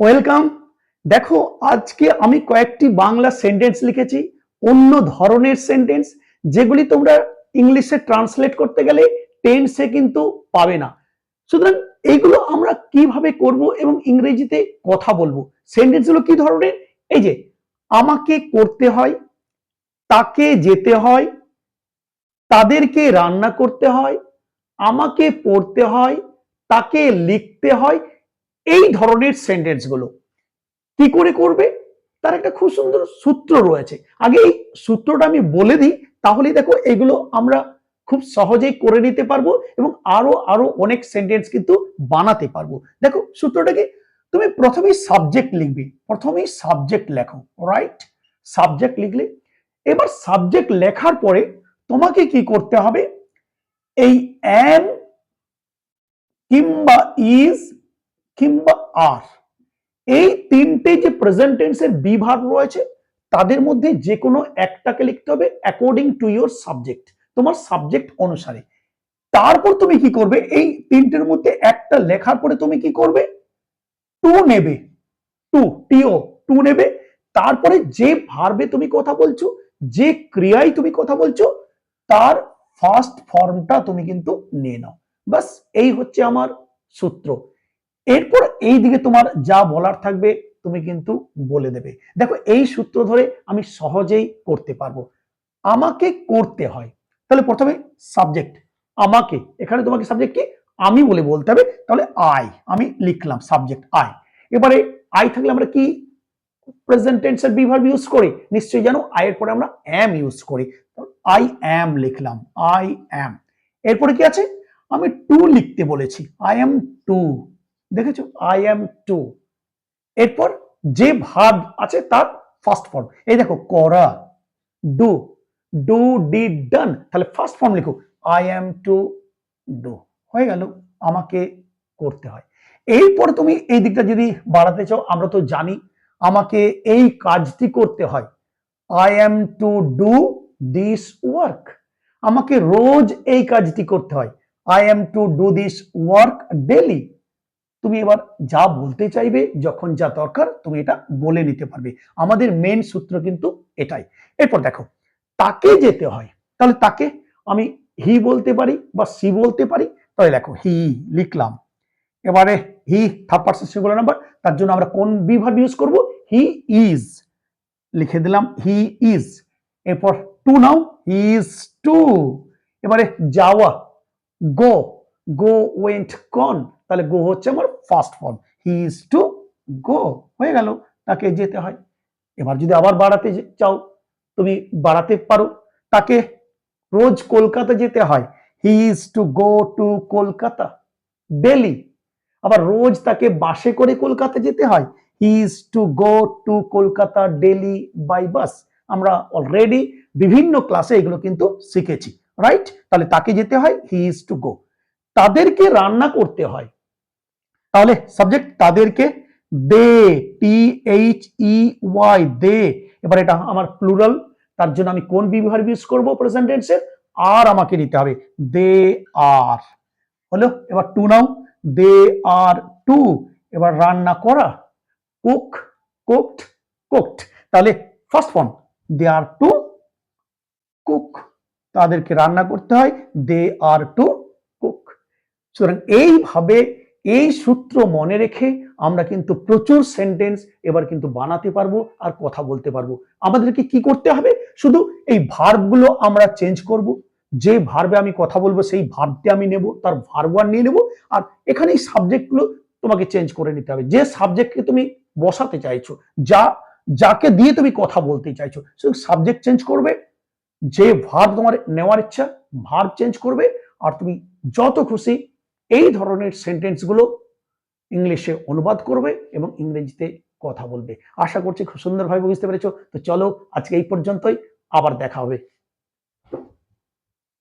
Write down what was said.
Welcome দেখো, আজকে আমি কয়েকটি বাংলা সেন্টেন্স লিখেছি, অন্য ধরনের সেন্টেন্স যেগুলি তোমরা ইংলিশে ট্রান্সলেট করতে গেলে টেন্সে কিন্তু পাবে না। সুতরাং এইগুলো আমরা কীভাবে করব এবং ইংরেজিতে কথা বলব? সেন্টেন্সগুলো কি ধরনের? এই যে, আমাকে করতে হয়, তাকে যেতে হয়, তাদেরকে রান্না করতে হয়, আমাকে পড়তে হয়, তাকে লিখতে হয় এই ধরনের সেন্টেন্সগুলো কি করে করবে? তার একটা খুব সুন্দর সূত্র রয়েছে। আগে এই সূত্রটা আমি বলে দিই, তাহলেই দেখো এগুলো আমরা খুব সহজেই করে নিতে পারব এবং আরও আরও অনেক সেন্টেন্স কিন্তু বানাতে পারব। দেখো সূত্রটাকে তুমি প্রথমেই সাবজেক্ট লিখবে। প্রথমেই সাবজেক্ট লেখো রাইট সাবজেক্ট লিখলে, এবার সাবজেক্ট লেখার পরে তোমাকে কি করতে হবে? এই অ্যাম কিংবা ইজ কিংবা আর। এই তিনটে যে প্রেজেন্ট টেন্সের বিভাগ রয়েছে, তাদের মধ্যে যে কোনো একটাকে লিখতে হবে অ্যাকর্ডিং টু ইয়োর সাবজেক্ট তোমার সাবজেক্ট অনুসারে। তারপর তুমি কি করবে? এই তিনটের মধ্যে একটা লেখার পরে তুমি কি করবে? টু নেবে। টু টিও টু নেবে। তারপরে যে ভার্বে তুমি কথা বলছো, যে ক্রিয়ায় তুমি কথা বলছো, তার ফার্স্ট ফর্মটা তুমি কিন্তু নিয়ে নাও। বাস এই হচ্ছে আমার সূত্র। এরপর এই দিকে তোমার যা বলার থাকবে তুমি কিন্তু বলে দেবে। দেখো, এই সূত্র ধরে আমি সহজেই করতে পারব। আমাকে করতে হয়। তাহলে প্রথমে সাবজেক্ট আমাকে, এখানে তোমাকে সাবজেক্ট কি আমি বলে বলতে হবে। তাহলে আই আমি লিখলাম সাবজেক্ট আই এবারে আই থাকলে আমরা কি প্রেজেন্ট বিভাগ ইউজ করি? নিশ্চয়ই জানো আই এর পরে আমরা অ্যাম ইউজ করি। আই অ্যাম লিখলাম আই অ্যাম এরপরে কি আছে? আমি টু লিখতে বলেছি। আই এম টু দেখেছ? আই এম টু এরপর যে ভাব আছে তার ফার্স্ট ফর্ম এই দেখো, করা ডু ডু ডি ডান তাহলে ফার্স্ট ফর্ম লিখো আই এম টু ডু হয়ে গেল, আমাকে করতে হয়। এরপর তুমি এই দিকটা যদি বাড়াতে চাও, আমরা তো জানি আমাকে এই কাজটি করতে হয়। I am to do this work আমাকে রোজ এই কাজটি করতে হয়। I am to do this work daily তুমি এবার যা বলতে চাইবে, যখন যা দরকার, তুমি এটা বলে নিতে পারবে। আমাদের মেন সূত্র কিন্তু এটাই। এরপর দেখো, তাকে যেতে হয়, তাহলে তাকে আমি হি বলতে পারি বা সি বলতে পারি, তাহলে দেখো হি লিখলাম। এবারে he third person singular number তার জন্য আমরা কোন বিভাগ ইউজ করব? হি ইজ লিখে দিলাম হি ইজ এরপর to now he is to এবারে যাওয়া গো গো ওয়েন্ট কন তাহলে গো হচ্ছে আমার first form he is to go হয়ে গেল, তাকে যেতে হয়। এবার যদি আবার বাড়াতে চাও, তুমি বাড়াতে পারো। তাকে রোজ কলকাতা যেতে হয়। He is to go to Kolkata daily আবার রোজ তাকে বাসে করে কলকাতা যেতে হয়। He is to go to Kolkata daily by bus আমরা অলরেডি বিভিন্ন ক্লাসে এগুলো কিন্তু শিখেছি রাইট তাহলে তাকে যেতে হয় হি ইজ টু গো তাদেরকে রান্না করতে হয়। তাহলে সাবজেক্ট তাদেরকে দে টি এইচ ই ওয়াই দে। এবার এটা আমার প্লুরাল তার জন্য আমি কোন বিভাগ ইউজ করব প্রেজেন্ট টেন্সের আর আমাকে নিতে হবে। দে আর। হলো? এবার two now. They are two এবার রান্না করা। কুক কুকড কুকড তাহলে first form they are to cook তাদেরকে রান্না করতে হয়। দে আর টু কুক সুতরাং এইভাবে এই সূত্র মনে রেখে আমরা কিন্তু প্রচুর সেন্টেন্স এবার কিন্তু বানাতে পারব আর কথা বলতে পারব। আমাদেরকে কি করতে হবে? শুধু এই ভার্বগুলো আমরা চেঞ্জ করব। যে ভার্বে আমি কথা বলব, সেই ভার্বটি আমি নেব, তার ভার্ব ওয়ান নিয়ে নেব আর এখানে এই সাবজেক্টগুলো তোমাকে চেঞ্জ করে নিতে হবে। যে সাবজেক্টকে তুমি বসাতে চাইছো, যা, যাকে দিয়ে তুমি কথা বলতে চাইছো শুধু সাবজেক্ট চেঞ্জ করবে। যে ভার্ব তোমার নেওয়ার ইচ্ছা ভার্ব চেঞ্জ করবে। আর তুমি যত খুশি এই ধরনের সেন্টেন্সগুলো ইংলিশে অনুবাদ করবে এবং ইংরেজিতে কথা বলবে। আশা করছি খুব সুন্দরভাবে বুঝতে পেরেছ। তো চলো আজকে এই পর্যন্তই। আবার দেখা হবে।